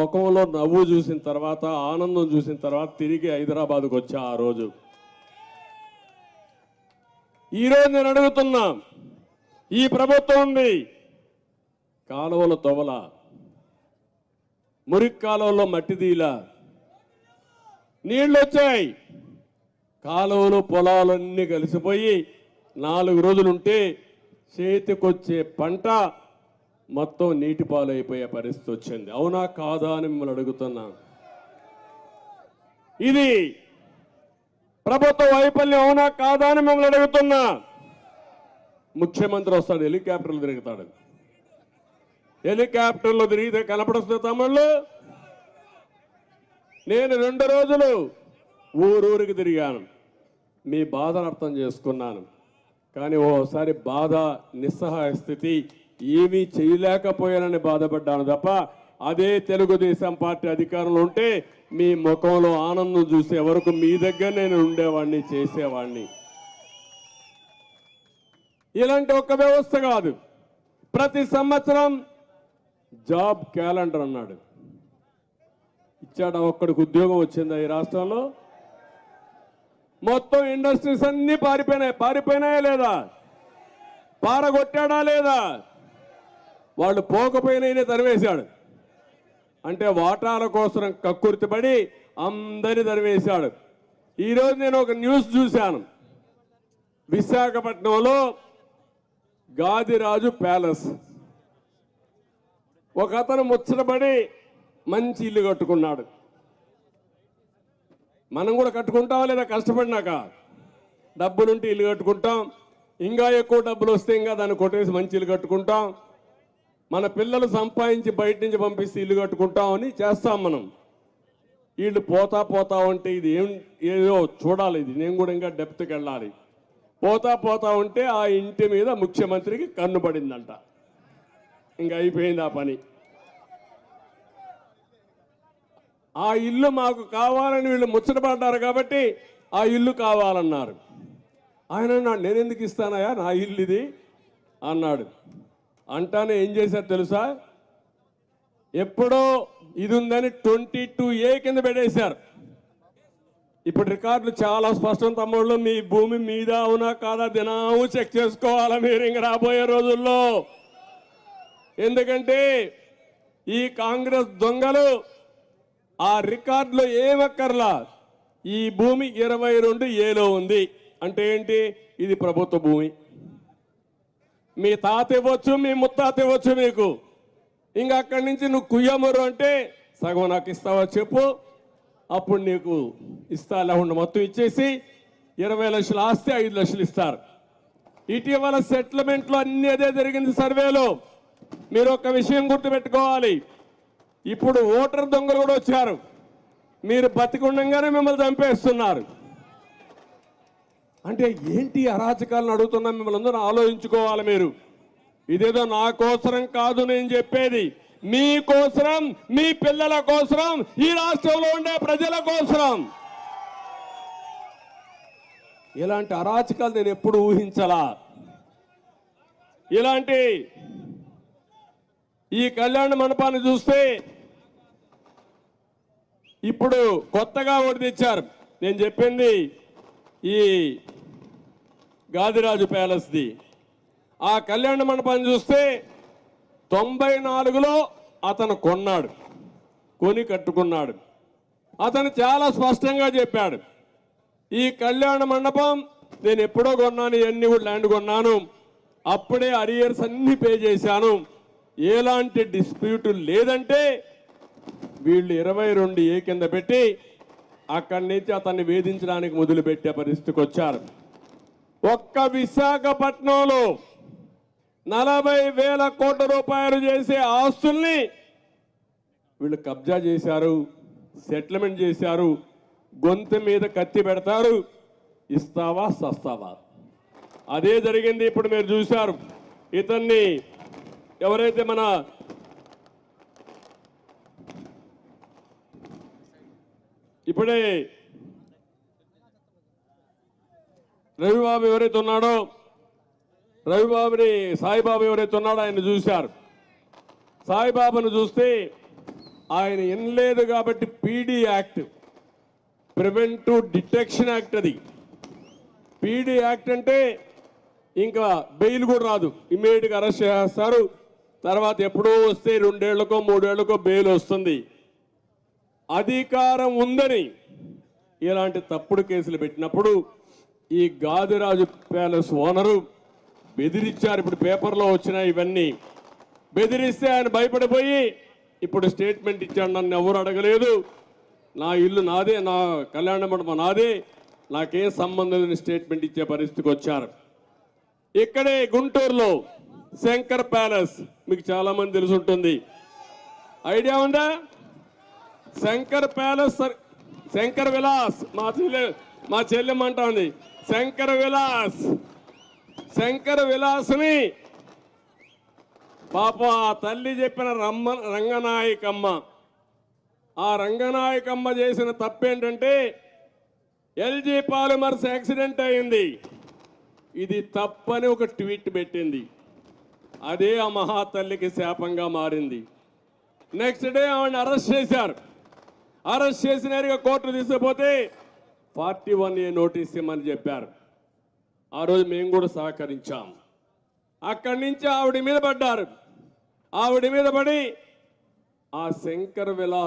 ముఖంలో నవ్వు చూసిన తర్వాత ఆనందం చూసిన తర్వాత తిరిగి హైదరాబాద్కు వచ్చా ఆ రోజు. ఈరోజు నేను అడుగుతున్నా ఈ ప్రభుత్వం ఉంది కాలువల తొవల మురికి కాలువలో మట్టి తీల నీళ్ళు వచ్చాయి. కాలువలు పొలాలన్నీ కలిసిపోయి నాలుగు రోజులుంటే చేతికొచ్చే పంట మొత్తం నీటి పాలైపోయే పరిస్థితి వచ్చింది. అవునా కాదా అని మిమ్మల్ని అడుగుతున్నా. ఇది ప్రభుత్వ వైఫల్యం అవునా కాదా అని మిమ్మల్ని అడుగుతున్నా. ముఖ్యమంత్రి వస్తాడు హెలికాప్టర్లు తిరుగుతాడు. హెలికాప్టర్లో తిరిగితే కనపడుస్తుంది తమ్ముళ్ళు నేను రెండు రోజులు ఊరూరికి తిరిగాను. మీ బాధను అర్థం చేసుకున్నాను. కానీ ఓసారి బాధ నిస్సహాయ స్థితి ఏమీ చేయలేకపోయానని బాధపడ్డాను తప్ప అదే తెలుగుదేశం పార్టీ అధికారంలో ఉంటే మీ ముఖంలో ఆనందం చూసే వరకు మీ దగ్గర నేను ఉండేవాడిని చేసేవాడిని. ఇలాంటి ఒక వ్యవస్థ కాదు. ప్రతి సంవత్సరం జాబ్ క్యాలెండర్ అన్నాడు. ఇచ్చాడా ఒక్కడికి ఉద్యోగం వచ్చిందా ఈ రాష్ట్రంలో? మొత్తం ఇండస్ట్రీస్ అన్నీ పారిపోయినాయి. పారిపోయినాయా లేదా? పారగొట్టాడా లేదా? వాళ్ళు పోకపోయినా తరివేశాడు అంటే వాటాల కోసం కక్కుర్తిపడి అందరిని తరివేశాడు ఈరోజు నేను ఒక న్యూస్ చూశాను. విశాఖపట్నంలో గాదిరాజు ప్యాలెస్. ఒక అతను ముచ్చటపడి మంచి ఇల్లు కట్టుకున్నాడు. మనం కూడా కట్టుకుంటాం లేదా కష్టపడినాక? డబ్బులుంటే ఇల్లు కట్టుకుంటాం. ఇంకా ఎక్కువ డబ్బులు వస్తే ఇంకా దాన్ని కొట్టేసి మంచి ఇల్లు కట్టుకుంటాం. మన పిల్లలు సంపాదించి బయట నుంచి పంపిస్తే ఇల్లు కట్టుకుంటాం అని చేస్తాం మనం. వీళ్ళు పోతా పోతా ఉంటే ఇది ఏం ఏదో చూడాలి ఇది. నేను కూడా ఇంకా డెప్త్కి వెళ్ళాలి. పోతా పోతా ఉంటే ఆ ఇంటి మీద ముఖ్యమంత్రికి కన్ను పడిందంట. ఇంకా అయిపోయింది ఆ పని. ఆ ఇల్లు మాకు కావాలని వీళ్ళు ముచ్చటపడ్డారు కాబట్టి ఆ ఇల్లు కావాలన్నారు. ఆయన అన్నాడు నేను ఎందుకు ఇస్తానయా నా ఇల్లు ఇది. అన్నాడు. అంటానే ఏం చేశారు తెలుసా? ఎప్పుడో ఇది ఉందని ట్వంటీ టూ ఏ కింద పెట్టేశారు. ఇప్పుడు రికార్డులు చాలా స్పష్టం తమ్ముళ్ళు మీ భూమి మీద అవునా కాదా దినాము చెక్ చేసుకోవాలి మీరు ఇంక రాబోయే రోజుల్లో. ఎందుకంటే ఈ కాంగ్రెస్ దొంగలు ఆ రికార్డులో ఏమక్కర్లా ఈ భూమి ఇరవై రెండు ఏలో ఉంది. అంటే ఏంటి? ఇది ప్రభుత్వ భూమి. మీ తాత ఇవ్వచ్చు మీ ముత్తాత ఇవ్వచ్చు మీకు. ఇంకా అక్కడి నుంచి నువ్వు కుయ్యమరు అంటే సగం నాకు ఇస్తావా చెప్పు. అప్పుడు నీకు ఇస్తా లేకుండా మొత్తం ఇచ్చేసి ఇరవై లక్షలు ఆస్తే ఐదు లక్షలు ఇస్తారు. ఇటీవల సెటిల్మెంట్లో అన్ని అదే జరిగింది సర్వేలో. మీరు ఒక విషయం గుర్తుపెట్టుకోవాలి. ఇప్పుడు ఓటర్ దొంగలు కూడా వచ్చారు. మీరు బతికుండగానే మిమ్మల్ని చంపేస్తున్నారు. అంటే ఏంటి అరాచకాలను అడుగుతున్నా మిమ్మల్ని అందరూ ఆలోచించుకోవాలి మీరు. ఇదేదో నా కోసరం కాదు నేను చెప్పేది. మీ కోసరం మీ పిల్లల కోసరం ఈ రాష్ట్రంలో ఉండే ప్రజల కోసరం. ఇలాంటి అరాచకాలు నేను ఎప్పుడు ఊహించలా. ఇలాంటి ఈ కళ్యాణ మండపాన్ని చూస్తే ఇప్పుడు కొత్తగా ఒకటి తెచ్చారు. నేను చెప్పింది ఈ గాదిరాజు ప్యాలెస్ది. ఆ కళ్యాణ మండపాన్ని చూస్తే తొంభై నాలుగులో అతను కొన్నాడు కొని కట్టుకున్నాడు. అతను చాలా స్పష్టంగా చెప్పాడు ఈ కళ్యాణ మండపం నేను ఎప్పుడో కొన్నాను ఎన్ని కూడా ల్యాండ్ కొన్నాను అప్పుడే అరియర్స్ అన్ని పే చేశాను. ఎలాంటి డిస్ప్యూట్ లేదంటే వీళ్ళు ఇరవై రెండు ఏ కింద పెట్టి అక్కడి నుంచి అతన్ని వేధించడానికి మొదలుపెట్టే పరిస్థితికి వచ్చారు. ఒక్క విశాఖపట్నంలో నలభై వేల కోట్ల రూపాయలు చేసే ఆస్తుల్ని వీళ్ళు కబ్జా చేశారు సెటిల్మెంట్ చేశారు గొంతు మీద కత్తి పెడతారు. ఇస్తావా సస్తావా? అదే జరిగింది ఇప్పుడు మీరు చూశారు. ఇతన్ని ఎవరైతే మన ఇప్పుడే రవిబాబు ఎవరైతే ఉన్నాడో రవిబాబుని సాయిబాబు ఎవరైతే ఉన్నాడో ఆయన చూశారు. సాయిబాబును చూస్తే ఆయన వినలేదు కాబట్టి PD act prevent detection act అది. పీడీ యాక్ట్ అంటే ఇంకా బెయిల్ కూడా రాదు. ఇమీడియట్గా అరెస్ట్ చేస్తారు. తర్వాత ఎప్పుడో వస్తే రెండేళ్ళకో మూడేళ్ళకో బెయిల్ వస్తుంది. అధికారం ఉందని ఇలాంటి తప్పుడు కేసులు పెట్టినప్పుడు ఈ గాదిరాజు ప్యాలెస్ ఓనరు బెదిరించారు ఇప్పుడు పేపర్లో వచ్చినాయి ఇవన్నీ. బెదిరిస్తే ఆయన భయపడిపోయి ఇప్పుడు స్టేట్మెంట్ ఇచ్చాడు. నన్ను ఎవరు అడగలేదు. నా ఇల్లు నాదే నా కళ్యాణ మండపం నాదే. నాకేం సంబంధం లేని స్టేట్మెంట్ ఇచ్చే పరిస్థితికి వచ్చారు. ఇక్కడే గుంటూరులో శంకర్ ప్యాలెస్ మీకు చాలామంది తెలిసి ఉంటుంది ఐడియా ఉందా? శంకర్ ప్యాలెస్ సర్- శంకర్ విలాస్ మా చెల్లె మా చెల్లెమ్మ అంటోంది శంకర విలాస్ శంకర విలాస్ని పాప ఆ తల్లి చెప్పిన రమ్మ రంగనాయకమ్మ. ఆ రంగనాయకమ్మ చేసిన తప్పేంటంటే ఎల్జీ పాలిమర్స్ యాక్సిడెంట్ అయింది. ఇది తప్పని ఒక ట్వీట్ పెట్టింది. అదే ఆ మహాతల్లికి శాపంగా మారింది. నెక్స్ట్ డే ఆవిడని అరెస్ట్ చేశారు. అరెస్ట్ చేసిన కోర్టు తీసుకుపోతే ఫార్టీ వన్ ఏ నోటీస్ ఇమ్మని చెప్పారు. ఆ రోజు మేము కూడా సహకరించాం. అక్కడి నుంచి ఆవిడ మీద పడ్డారు. ఆవిడ మీద పడి ఆ శంకర్ విలాస్